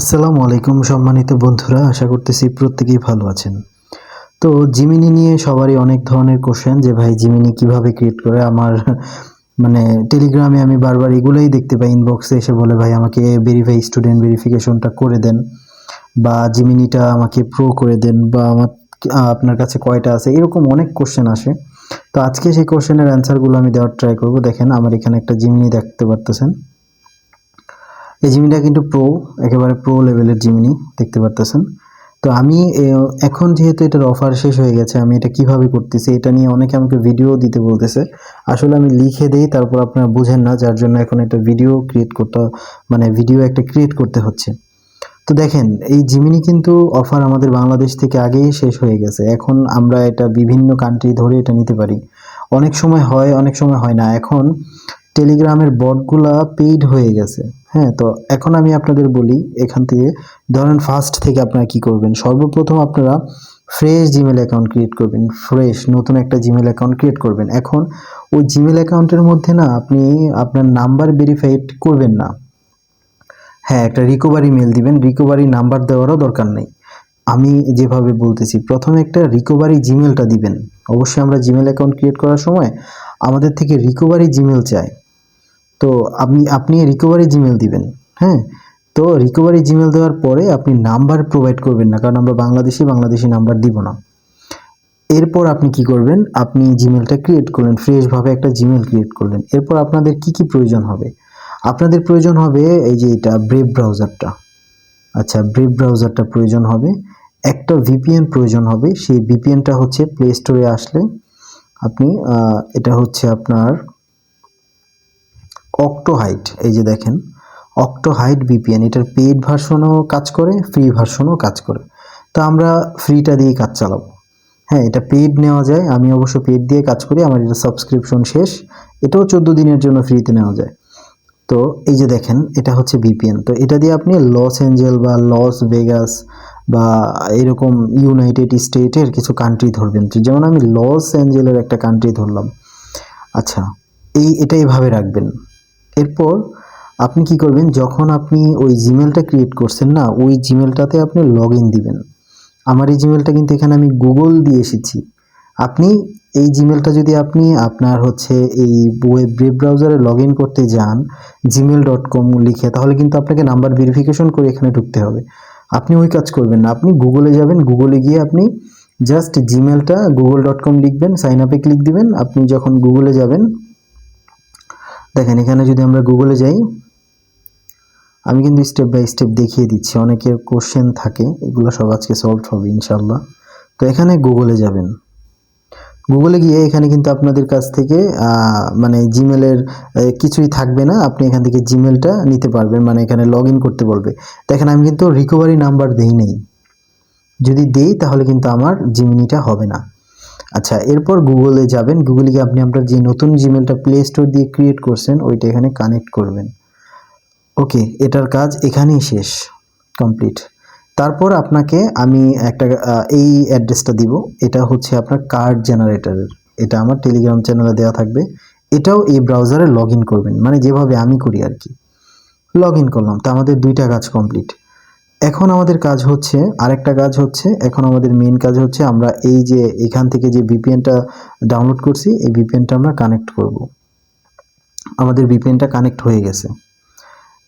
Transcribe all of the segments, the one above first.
আসসালামু আলাইকুম সম্মানিত বন্ধুরা, আশা করতেছি প্রত্যেকেই ভালো আছেন। তো জিমিনি নিয়ে সবারই অনেক ধরনের কোশ্চেন যে, ভাই জিমিনি কীভাবে ক্রিয়েট করে? আমার মানে টেলিগ্রামে আমি বারবার এগুলোই দেখতে পাই ইনবক্সে এসে বলে, ভাই, আমাকে ভেরিফাই স্টুডেন্ট ভেরিফিকেশনটা করে দেন বা জিমিনিটা আমাকে প্রো করে দেন বা আমার আপনার কাছে কয়টা আছে? এরকম অনেক কোশ্চেন আসে। তো আজকে সেই কোশ্চেনের অ্যান্সারগুলো আমি দেওয়ার ট্রাই করব। দেখেন, আমার এখানে একটা জিমিনি দেখতে পারতেছেন। এই জিমিনিটা কিন্তু প্রো একেবারে প্রো লেভেলের জিমিনি, দেখতে পারতেছেন। তো আমি এখন যেহেতু এটার অফার শেষ হয়ে গেছে, আমি এটা কীভাবে করতেছি, এটা নিয়ে অনেকে আমাকে ভিডিও দিতে বলতেছে। আসলে আমি লিখে দেই, তারপর আপনারা বুঝেন না, যার জন্য এখন একটা ভিডিও ক্রিয়েট করতে মানে ভিডিও একটা ক্রিয়েট করতে হচ্ছে। তো দেখেন, এই জিমিনি কিন্তু অফার আমাদের বাংলাদেশ থেকে আগেই শেষ হয়ে গেছে। এখন আমরা এটা বিভিন্ন কান্ট্রি ধরে এটা নিতে পারি। অনেক সময় হয়, অনেক সময় হয় না। এখন টেলিগ্রামের বটগুলা পেইড হয়ে গেছে। হ্যাঁ তো এখন আমি আপনাদের বলি, এখান থেকে ধরেন ফার্স্ট থেকে আপনারা কি করবেন? সর্বপ্রথম আপনারা ফ্রেশ জিমেল অ্যাকাউন্ট ক্রিয়েট করবেন। ফ্রেশ নতুন একটা জিমেল অ্যাকাউন্ট ক্রিয়েট করবেন। এখন ওই জিমেল অ্যাকাউন্টের মধ্যে না, আপনি আপনার নাম্বার ভেরিফাইড করবেন না। হ্যাঁ একটা রিকভারি মেল দিবেন। রিকভারি নাম্বার দেওয়ারও দরকার নেই। আমি যেভাবে বলতেছি, প্রথমে একটা রিকভারি জিমেলটা দিবেন। অবশ্যই আমরা জিমেল অ্যাকাউন্ট ক্রিয়েট করার সময় আমাদের থেকে রিকভারি জিমেল চাই। তো আপনি আপনি রিকভারি জিমেল দিবেন হ্যাঁ? তো রিকভারি জিমেল দেওয়ার পরে আপনি নাম্বার প্রোভাইড করবেন না, কারণ আমরা বাংলাদেশি বাংলাদেশি নাম্বার দিব না। এরপর আপনি কি করবেন? আপনি জিমেলটা ক্রিয়েট করলেন ফ্রেশভাবে একটা জিমেল ক্রিয়েট করলেন। এরপর আপনাদের কি কি প্রয়োজন হবে? আপনাদের প্রয়োজন হবে এই যে এটা ব্রেভ ব্রাউজারটা আচ্ছা ব্রেভ ব্রাউজারটা প্রয়োজন হবে। একটা ভিপিএন প্রয়োজন হবে। সেই ভিপিএনটা হচ্ছে প্লে স্টোরে আসলে আপনি এটা হচ্ছে আপনার অক্টো হাইট এই যে দেখেন অক্টো হাইট ভিপিএন এটার পেইড ভার্সনও কাজ করে ফ্রি ভার্সনও কাজ করে। তো আমরা ফ্রিটা দিয়ে কাজ চালাবো। হ্যাঁ এটা পেইড নেওয়া যায়, আমি অবশ্য পেইড দিয়ে কাজ করি, আমার এটা সাবস্ক্রিপশন শেষ, এটাও চোদ্দ দিনের জন্য ফ্রিতে নেওয়া যায়। তো এই যে দেখেন, এটা হচ্ছে বিপিএন তো এটা দিয়ে আপনি লস অ্যাঞ্জেল বা লস ভেগাস বা এরকম ইউনাইটেড স্টেটের কিছু কান্ট্রি ধরবেন। যেমন আমি লস অ্যাঞ্জেলের একটা কান্ট্রি ধরলাম। আচ্ছা এই, এটা এইভাবে রাখবেন। এরপর আপনি কি করবেন? যখন আপনি ওই জিমেলটা ক্রিয়েট করছেন না, ওই জিমেলটাতে আপনি লগ ইন দিবেন। আমার এই জিমেলটা কিন্তু এখানে আমি গুগল দিয়ে এসেছি। আপনি এই জিমেলটা যদি আপনি আপনার হচ্ছে এই ওয়েব ব্রেভ ব্রাউজারে লগ ইন করতে যান জিমেল ডট কম লিখে, তাহলে কিন্তু আপনাকে নাম্বার ভেরিফিকেশন করে এখানে ঢুকতে হবে। আপনি ওই কাজ করবেন না। আপনি গুগলে যাবেন গুগলে গিয়ে আপনি জাস্ট জিমেলটা গুগল ডট কম লিখবেন সাইন আপে ক্লিক দিবেন। আপনি যখন গুগলে যাবেন দেখেন, এখানে যদি আমরা গুগলে যাই, আমি কিন্তু স্টেপ বাই স্টেপ দেখিয়ে দিচ্ছি। অনেকের কোশ্চেন থাকে, এগুলো সব আজকে সলভ হবে ইনশাল্লাহ তো এখানে গুগলে যাবেন। গুগলে গিয়ে এখানে কিন্তু আপনাদের কাছ থেকে মানে জিমেলের কিছুই থাকবে না। আপনি এখান থেকে জিমেলটা নিতে পারবেন মানে এখানে লগ করতে বলবে। দেখেন, আমি কিন্তু রিকভারি নাম্বার দেই নেই। যদি দেই, তাহলে কিন্তু আমার জিমিনিটা হবে না। আচ্ছা এরপর গুগলে যাবেন। গুগলে গিয়ে আপনি আপনার যে নতুন জিমেলটা প্লে স্টোর দিয়ে ক্রিয়েট করছেন, ওইটা এখানে কানেক্ট করবেন। ওকে এটার কাজ এখানেই শেষ কমপ্লিট তারপর আপনাকে আমি একটা এই অ্যাড্রেসটা দিব। এটা হচ্ছে আপনার কার্ড জেনারেটরের এটা আমার টেলিগ্রাম চ্যানেলে দেওয়া থাকবে। এটাও এই ব্রাউজারে লগ করবেন। মানে যেভাবে আমি করি আর কি। লগ করলাম। তো আমাদের দুইটা কাজ কমপ্লিট এখন আমাদের কাজ হচ্ছে, আরেকটা কাজ হচ্ছে, এখন আমাদের মেন কাজ হচ্ছে আমরা এই যে এখান থেকে যে ভিপিএনটা ডাউনলোড করছি, এই ভিপিএনটা আমরা কানেক্ট করব। আমাদের ভিপিএনটা কানেক্ট হয়ে গেছে।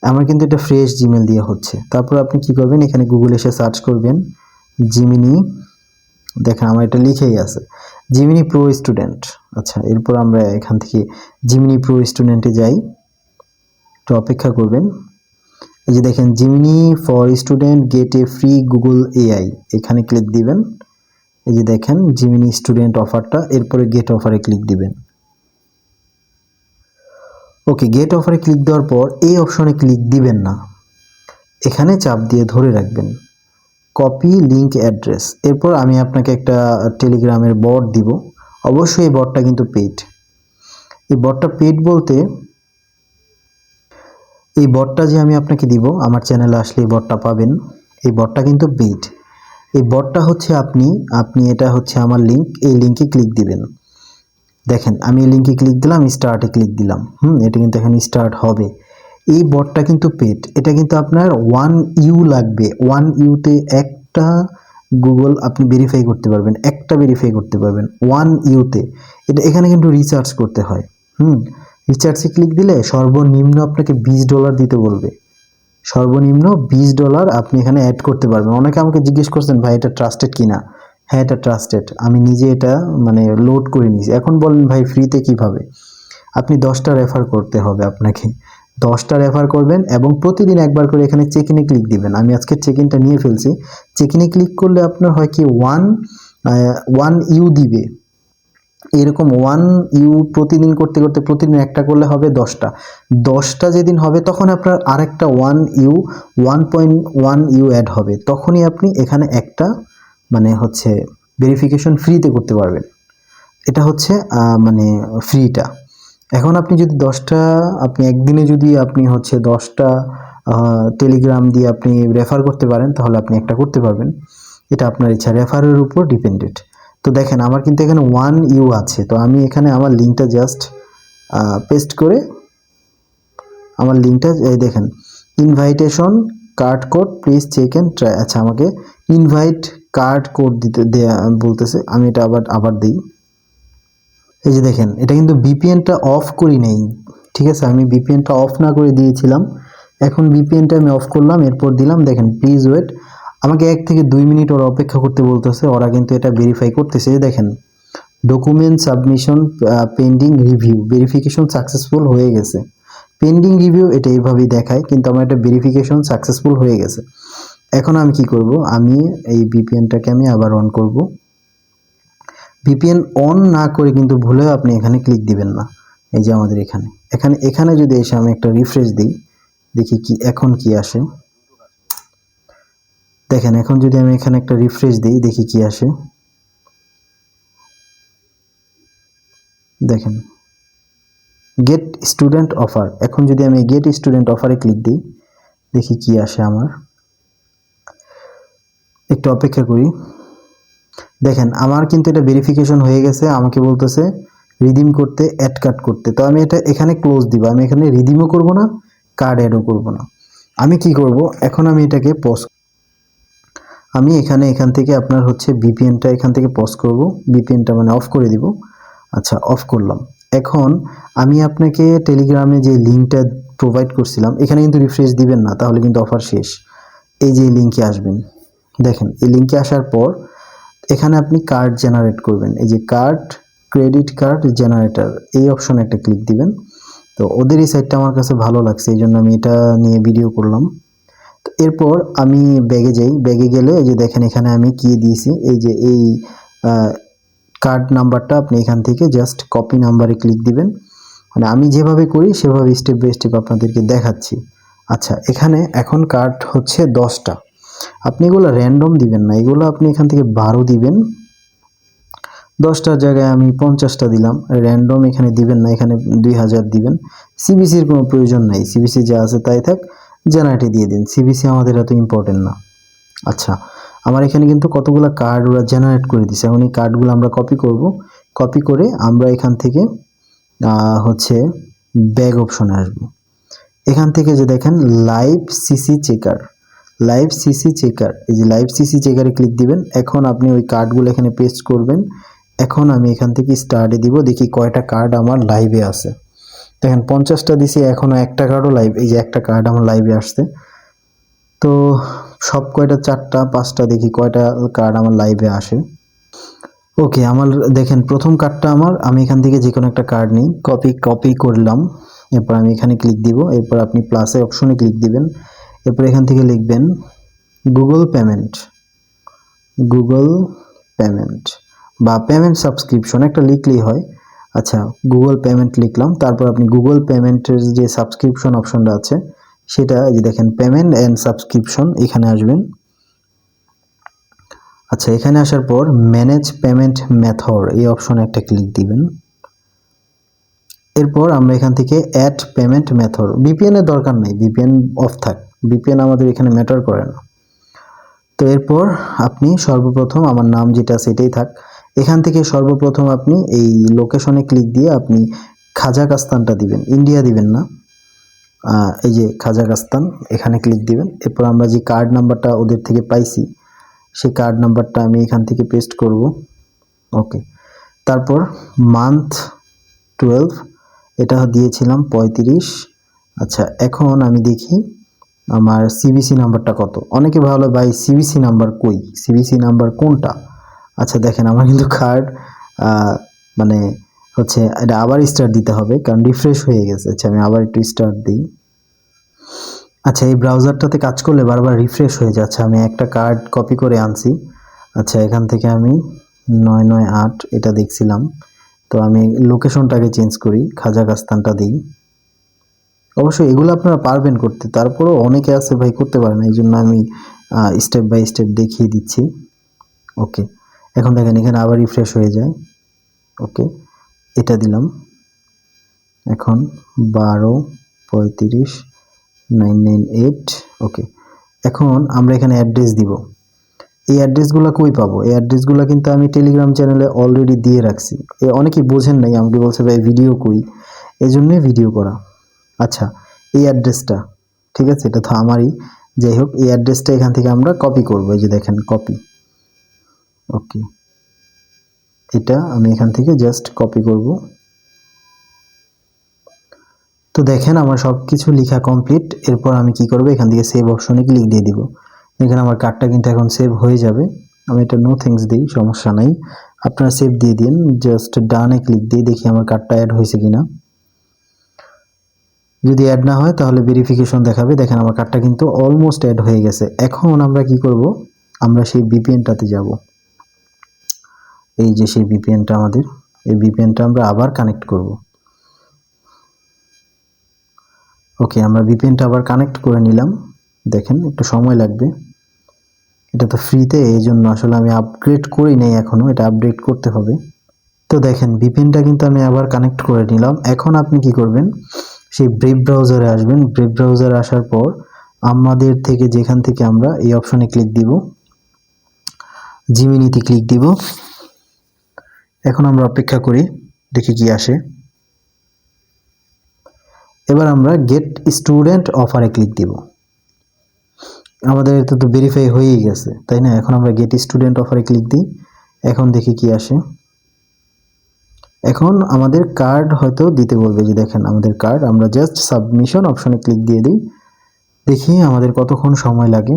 আমার কিন্তু এটা ফ্রেশ জিমেল দিয়ে হচ্ছে। তারপর আপনি কি করবেন? এখানে গুগল এসে সার্চ করবেন জিমিনি দেখেন আমার এটা লিখেই আছে জিমিনি প্রো স্টুডেন্ট আচ্ছা এরপর আমরা এখান থেকে জিমিনি প্রো স্টুডেন্টে যাই। একটু অপেক্ষা করবেন। এই যে দেখেন Gemini for student get a free Google AI. এখানে ক্লিক দিবেন। এই যে দেখেন জিমিনি স্টুডেন্ট অফারটা, এরপরে গেট অফারে ক্লিক দিবেন। ওকে, গেট অফারে ক্লিক দেওয়ার পর এই অপশনে ক্লিক দিবেন না। এখানে চাপ দিয়ে ধরে রাখবেন। কপি লিঙ্ক অ্যাড্রেস এরপর আমি আপনাকে একটা টেলিগ্রামের বট দিব। অবশ্যই এই বটটা কিন্তু পেড এই বটটা পেড বলতে এই বটটা যে আমি আপনাকে দিব, আমার চ্যানেলে আসলে এই বটটা পাবেন। এই বটটা কিন্তু পেড এই বটটা হচ্ছে আপনি আপনি এটা হচ্ছে আমার লিংক এই লিঙ্কে ক্লিক দিবেন। দেখেন, আমি এই লিঙ্কে ক্লিক দিলাম স্টার্টে ক্লিক দিলাম। হুম, এটা কিন্তু এখানে স্টার্ট হবে। এই বটটা কিন্তু পেড এটা কিন্তু আপনার ওয়ান ইউ লাগবে। ওয়ান ইউতে একটা গুগল আপনি ভেরিফাই করতে পারবেন, একটা ভেরিফাই করতে পারবেন। ওয়ান ইউতে এটা এখানে কিন্তু রিচার্জ করতে হয়। হুম রিচার্জে ক্লিক দিলে সর্বনিম্ন আপনাকে বিশ ডলার দিতে বলবে। সর্বনিম্ন বিশ ডলার আপনি এখানে অ্যাড করতে পারবেন। অনেকে আমাকে জিজ্ঞেস করছেন, ভাই, এটা ট্রাস্টেড কিনা? হ্যাঁ এটা ট্রাস্টেড আমি নিজে এটা মানে লোড করে নিয়েছি। এখন বলেন, ভাই ফ্রিতে কীভাবে? আপনি দশটা রেফার করতে হবে আপনাকে। দশটা রেফার করবেন এবং প্রতিদিন একবার করে এখানে চেক ইনে ক্লিক দিবেন। আমি আজকে চেক ইনটা নিয়ে ফেলছি। চেক ইনে ক্লিক করলে আপনার হয় কি ওয়ান ওয়ান ইউ দিবে। এরকম ওয়ান ইউ প্রতিদিন করতে করতে প্রতিদিন একটা করলে হবে দশটা। দশটা যেদিন হবে তখন আপনার আরেকটা one U one point one U add হবে। তখনই আপনি এখানে একটা মানে হচ্ছে ভেরিফিকেশন ফ্রিতে করতে পারবেন। এটা হচ্ছে মানে ফ্রিটা এখন আপনি যদি দশটা, আপনি একদিনে যদি আপনি হচ্ছে দশটা টেলিগ্রাম দিয়ে আপনি রেফার করতে পারেন, তাহলে আপনি একটা করতে পারবেন। এটা আপনার ইচ্ছা রেফারের উপর ডিপেন্ডেড তো দেখেন, আমার কিন্তু এখানে ওয়ান ইউ আছে। তো আমি এখানে আমার লিঙ্কটা জাস্ট পেস্ট করে আমার লিঙ্কটা দেখেন invitation card code please check and try আচ্ছা আমাকে ইনভাইট কার্ড কোড দিতে, দেয়া, বলতেছে। আমি এটা আবার আবার দিই। এই যে দেখেন, এটা কিন্তু বিপিএনটা অফ করি নেই। ঠিক আছে, আমি বিপিএনটা অফ না করে দিয়েছিলাম। এখন বিপিএনটা আমি অফ করলাম, এরপর দিলাম। দেখেন প্লিজ ওয়েট আমাকে এক থেকে দুই মিনিট ওরা অপেক্ষা করতে বলতেছে, ওরা কিন্তু এটা ভেরিফাই করতেছে। দেখেন document submission pending review verification successful হয়ে গেছে। পেন্ডিং রিভিউ এটা এইভাবেই দেখায়, কিন্তু আমার এটা ভেরিফিকেশন সাকসেসফুল হয়ে গেছে। এখন আমি কি করব? আমি এই বিপিএনটাকে আমি আবার অন করব। ভিপিএন অন না করে কিন্তু ভুলেও আপনি এখানে ক্লিক দিবেন না। এই যে আমাদের এখানে। এখানে এখানে যদি এসে আমি একটা রিফ্রেশ দিই, দেখি কি, এখন কি আসে। দেখেন, এখন যদি আমি এখানে একটা রিফ্রেশ দিই, দেখি কি আসে। দেখেন গেট স্টুডেন্ট অফার এখন যদি আমি গেট স্টুডেন্ট অফারে ক্লিক দিই, দেখি কি আসে আমার। একটু অপেক্ষা করি। দেখেন, আমার কিন্তু এটা ভেরিফিকেশন হয়ে গেছে। আমাকে বলতেছে রিডিম করতে অ্যাড কার্ড করতে। তো আমি এটা এখানে ক্লোজ দিব। আমি এখানে রিডিমও করব না কার্ড অ্যাডও করব না। আমি কি করব? এখন আমি এটাকে পজ আমি এখানে এখান থেকে আপনার হচ্ছে বিপিএনটা এখান থেকে পজ করব। বিপিএনটা মানে অফ করে দিব। আচ্ছা অফ করলাম। এখন আমি আপনাকে টেলিগ্রামে যে লিঙ্কটা প্রোভাইড করছিলাম, এখানে কিন্তু রিফ্রেশ দিবেন না, তাহলে কিন্তু অফার শেষ। এই যে লিঙ্কে আসবেন। দেখেন, এই লিঙ্কে আসার পর এখানে আপনি কার্ড জেনারেট করবেন। এই যে কার্ড ক্রেডিট কার্ড জেনারেটর এই অপশনে একটা ক্লিক দিবেন। তো ওদের এই সাইটটা আমার কাছে ভালো লাগছে, এই জন্য আমি এটা নিয়ে ভিডিও করলাম। এরপর আমি ব্যাগে যাই। ব্যাগে গেলে এই যে দেখেন এখানে আমি কি দিয়েছি? এই যে এই কার্ড নাম্বারটা আপনি এখান থেকে জাস্ট কপি নাম্বারে ক্লিক দিবেন। মানে আমি যেভাবে করি, সেভাবে স্টেপ বাই স্টেপ আপনাদেরকে দেখাচ্ছি। আচ্ছা এখানে এখন কার্ড হচ্ছে দশটা। আপনি এগুলো র্যান্ডম দিবেন না। এগুলো আপনি এখান থেকে বারো দিবেন। দশটার জায়গায় আমি পঞ্চাশটা দিলাম। র্যান্ডম এখানে দিবেন না। এখানে দুই হাজার দিবেন। সিবিসির কোনো প্রয়োজন নাই। সিবিসি যা আছে তাই থাক। জেনারেটে দিয়ে দিন। সিবিসি আমাদের এত ইম্পর্টেন্ট না। আচ্ছা আমার এখানে কিন্তু কতগুলো কার্ড ওরা জেনারেট করে দিছে। এখন এই কার্ডগুলো আমরা কপি করব। কপি করে আমরা এখান থেকে হচ্ছে ব্যাগ অপশনে আসব। এখান থেকে যে দেখেন live CC checker live CC checker এই যে লাইভ সিসি চেকারে ক্লিক দিবেন। এখন আপনি ওই কার্ডগুলো এখানে পেস্ট করবেন। এখন আমি এখান থেকে স্টার্টে দিব। দেখি কয়টা কার্ড আমার লাইভে আছে। দেখেন, পঞ্চাশটা দিছি এখনও একটা কার্ডও লাইভ এই যে একটা কার্ড আমার লাইভে আসছে। তো সব কয়টা, চারটা, পাঁচটা দেখি কয়টা কার্ড আমার লাইভে আসে। ওকে আমার দেখেন, প্রথম কার্ডটা আমার, আমি এখান থেকে যে কোনো একটা কার্ড নিই কপি কপি করলাম। এরপর আমি এখানে ক্লিক দিব, এরপর আপনি প্লাসে অপশনে ক্লিক দিবেন। এরপর এখান থেকে লিখবেন গুগল পেমেন্ট গুগল পেমেন্ট বা পেমেন্ট সাবস্ক্রিপশন একটা লিখলেই হয়। আচ্ছা গুগল পেমেন্ট লিখলাম, তারপর আপনি গুগল পেমেন্টের যে সাবস্ক্রিপশন অপশনটা আছে, সেটা এই যে দেখেন পেমেন্ট অ্যান্ড সাবস্ক্রিপশন এখানে আসবেন। আচ্ছা এখানে আসার পর ম্যানেজ পেমেন্ট মেথড এই অপশনে একটা ক্লিক দিবেন। এরপর আমরা এখান থেকে অ্যাড পেমেন্ট মেথড বিপিএন এর দরকার নেই বিপিএন অফ থাক বিপিএন আমাদের এখানে ম্যাটার করে না। তো এরপর আপনি সর্বপ্রথম আমার নাম যেটা সেটাই থাক এখান থেকে সর্বপ্রথম আপনি এই লোকেশনে ক্লিক দিয়ে আপনি খাজাকাস্তানটা দিবেন। ইন্ডিয়া দিবেন না। এই যে খাজাকাস্তান, এখানে ক্লিক দিবেন। এরপর আমরা যে কার্ড নাম্বারটা ওদের থেকে পাইছি, সেই কার্ড নাম্বারটা আমি এখান থেকে পেস্ট করব। ওকে তারপর মান্থ টুয়েলভ এটা দিয়েছিলাম পঁয়ত্রিশ। আচ্ছা এখন আমি দেখি আমার সিবিসি নাম্বারটা কত। অনেকে ভালো ভাই সিবিসি নাম্বার কই? সিবিসি নাম্বার কোনটা? আচ্ছা দেখেন আমার কিন্তু কার্ড মানে হচ্ছে এটা আবার স্টার্ট দিতে হবে, কারণ রিফ্রেশ হয়ে গেছে। আচ্ছা আমি আবার একটু স্টার্ট দিই। আচ্ছা এই ব্রাউজারটাতে কাজ করলে বারবার রিফ্রেশ হয়ে যাচ্ছে আমি একটা কার্ড কপি করে আনছি। আচ্ছা এখান থেকে আমি নয় নয় আট এটা দেখছিলাম। তো আমি লোকেশনটাকে চেঞ্জ করি খাজাকাস্তানটা দিই। অবশ্যই এগুলো আপনারা পারবেন করতে। তারপরেও অনেকে আছে ভাই, করতে পারে না। এই জন্য আমি স্টেপ বাই স্টেপ দেখিয়ে দিচ্ছি। ওকে এখন দেখেন, এখানে আবার রিফ্রেশ হয়ে যায়। ওকে এটা দিলাম। এখন বারো, পঁয়ত্রিশ নাইন নাইন এইট ওকে এখন আমরা এখানে অ্যাড্রেস দিব। এই অ্যাড্রেসগুলো কই পাবো? এই অ্যাড্রেসগুলো কিন্তু আমি টেলিগ্রাম চ্যানেলে অলরেডি দিয়ে রাখছি। এ অনেকেই বোঝেন নাই, আমাকে বলছে, ভাই ভিডিও কই? এই জন্যই ভিডিও করা। আচ্ছা এই অ্যাড্রেসটা ঠিক আছে? এটা তো আমারই। যাই হোক, এই অ্যাড্রেসটা এখান থেকে আমরা কপি করব। এই যে দেখেন কপি ওকে। এটা আমি এখান থেকে জাস্ট কপি করব। তো দেখেন আমার সব কিছু লেখা কমপ্লিট এরপর আমি কি করব? এখান থেকে সেভ অপশনে ক্লিক দিয়ে দিব। দেখেন আমার কার্ডটা কিন্তু এখন সেভ হয়ে যাবে। আমি এটা নো থ্যাঙ্কস দিই, সমস্যা নাই। আপনারা সেভ দিয়ে দিন জাস্ট ডানে ক্লিক দিয়ে দেখি আমার কার্ডটা অ্যাড হয়েছে কিনা। যদি অ্যাড না হয়, তাহলে ভেরিফিকেশন দেখাবে। দেখেন আমার কার্ডটা কিন্তু অলমোস্ট অ্যাড হয়ে গেছে। এখন আমরা কি করব? আমরা সেই বিপিএনটাতে যাব। এই যে সেই বিপিএনটা আমাদের, এই বিপিএনটা আমরা আবার কানেক্ট করব। ওকে আমরা বিপিএনটা আবার কানেক্ট করে নিলাম। দেখেন, একটু সময় লাগবে। এটা তো ফ্রিতে এই জন্য আসলে আমি আপগ্রেড করি নাই এখনও এটা আপডেট করতে হবে। তো দেখেন বিপিএনটা কিন্তু আমি আবার কানেক্ট করে নিলাম। এখন আপনি কি করবেন? সেই ব্রেভ ব্রাউজারে আসবেন। ব্রেভ ব্রাউজারে আসার পর আমাদের থেকে যেখান থেকে আমরা এই অপশনে ক্লিক দিব জিমিনিতে ক্লিক দিব। এখন আমরা অপেক্ষা করি, দেখি কি আসে। এবার আমরা গেট স্টুডেন্ট অফারে ক্লিক দিব। আমাদের এটা তো ভেরিফাই হয়েই গেছে, তাই না? এখন আমরা গেট স্টুডেন্ট অফারে ক্লিক দিই, এখন দেখি কি আসে। এখন আমাদের কার্ড হয়তো দিতে বলবে যে, দেখেন আমাদের কার্ড আমরা জাস্ট সাবমিশন অপশনে ক্লিক দিয়ে দিই। দেখি আমাদের কতক্ষণ সময় লাগে।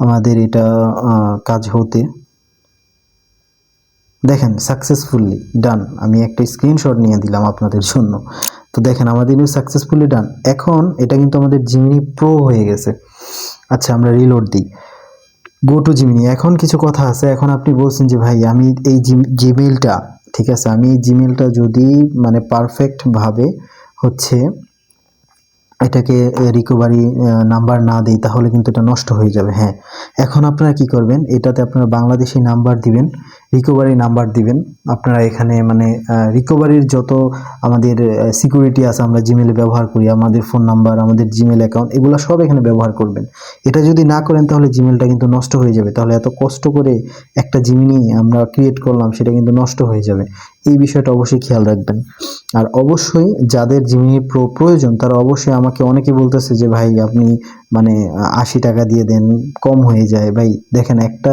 আমাদের এটা কাজ হতে দেখেন সাকসেসফুলি ডান আমি একটা স্ক্রিনশট নিয়ে দিলাম আপনাদের জন্য। তো দেখেন, আমাদের সাকসেসফুলি ডান এখন এটা কিন্তু আমাদের জিমিনি প্রো হয়ে গেছে। আচ্ছা আমরা রিলোড দিই। গো টু জিমিনি এখন কিছু কথা আছে। এখন আপনি বলছেন যে, ভাই, আমি এই জিমেলটা ঠিক আছে? আমি এই জিমেলটা যদি মানে পারফেক্টভাবে হচ্ছে এটাকে রিকভারি নাম্বার না দিই, তাহলে কিন্তু এটা নষ্ট হয়ে যাবে। হ্যাঁ। এখন আপনারা কি করবেন? এটাতে আপনারা বাংলাদেশি নাম্বার দিবেন। রিকভারি নাম্বার দিবেন। আপনারা এখানে মানে রিকভারির যত আমাদের সিকিউরিটি আছে, আমরা জিমেলে ব্যবহার করি, আমাদের ফোন নাম্বার আমাদের জিমেল অ্যাকাউন্ট এগুলো সব এখানে ব্যবহার করবেন। এটা যদি না করেন, তাহলে জিমেলটা কিন্তু নষ্ট হয়ে যাবে। তাহলে এত কষ্ট করে একটা জিমিনি আমরা ক্রিয়েট করলাম, সেটা কিন্তু নষ্ট হয়ে যাবে। এই বিষয়টা অবশ্যই খেয়াল রাখবেন। আর অবশ্যই যাদের জিমিনি প্রো প্রয়োজন, তারা অবশ্যই আমাকে অনেকে বলতেছে যে, ভাই, আপনি মানে আশি টাকা দিয়ে দেন, কম হয়ে যায়। ভাই, দেখেন, একটা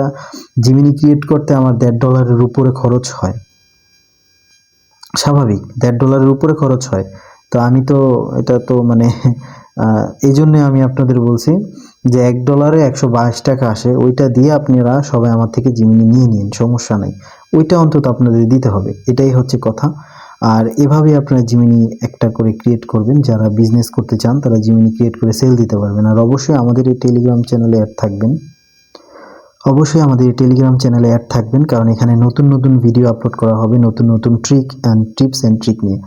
জিমিনি ক্রিয়েট করতে আমার দেড় ডলারের উপরে খরচ হয়। স্বাভাবিক, দেড় ডলারের উপরে খরচ হয়। তো আমি তো, এটা তো মানে এই জন্যে আমি আপনাদের বলছি যে, এক ডলারে একশো বাইশ টাকা আসে, ওইটা দিয়ে আপনারা সবাই আমার থেকে জিমিনি নিয়ে নিন, সমস্যা নাই। ওইটা অন্তত আপনাদের দিতে হবে, এটাই হচ্ছে কথা। আর এভাবে আপনারা জিমিনি একটা করে ক্রিয়েট করবেন। যারা বিজনেস করতে চান, তারা জিমিনি ক্রিয়েট করে সেল দিতে পারবেন। আর অবশ্যই আমাদের এই টেলিগ্রাম চ্যানেলে অ্যাড থাকবেন। অবশ্যই আমাদের টেলিগ্রাম চ্যানেলে অ্যাড থাকবেন, কারণ এখানে নতুন নতুন ভিডিও আপলোড করা হবে, নতুন নতুন trick and tips and trick নিয়ে।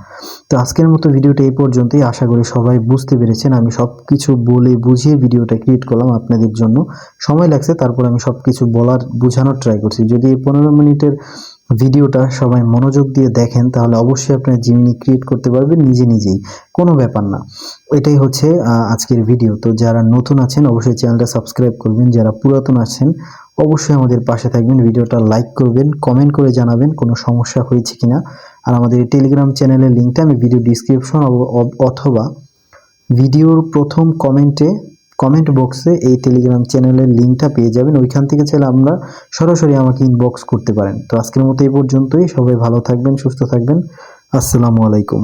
তো আজকের মতো ভিডিওটা এই পর্যন্তই। আশা করি সবাই বুঝতে পেরেছেন। আমি সব কিছু বলে বুঝিয়ে ভিডিওটা ক্রিয়েট করলাম আপনাদের জন্য। সময় লাগছে, তারপর আমি সব কিছু বলার, বোঝানোর ট্রাই করছি। যদি পনেরো মিনিটের ভিডিওটা সবাই মনোযোগ দিয়ে দেখেন, তাহলে অবশ্যই আপনারা জিমিনি ক্রিয়েট করতে পারবেন নিজে নিজেই, কোনো ব্যাপার না। এটাই হচ্ছে আজকের ভিডিও তো যারা নতুন আছেন, অবশ্যই চ্যানেলটা সাবস্ক্রাইব করবেন। যারা পুরাতন আছেন, অবশ্যই আমাদের পাশে থাকবেন, ভিডিওটা লাইক করবেন কমেন্ট করে জানাবেন, কোনো সমস্যা হয়েছে কিনা। আর আমাদের টেলিগ্রাম চ্যানেলের লিঙ্কটা আমি ভিডিও ডিসক্রিপশন অথবা ভিডিওর প্রথম কমেন্টে কমেন্ট বক্সে এই টেলিগ্রাম চ্যানেলের লিঙ্কটা পেয়ে যাবেন। ওইখান থেকে চাইলে আমরা সরাসরি আমাকে ইনবক্স করতে পারেন। তো আজকের মতো এই পর্যন্তই। সবাই ভালো থাকবেন, সুস্থ থাকবেন। আসসালামু আলাইকুম।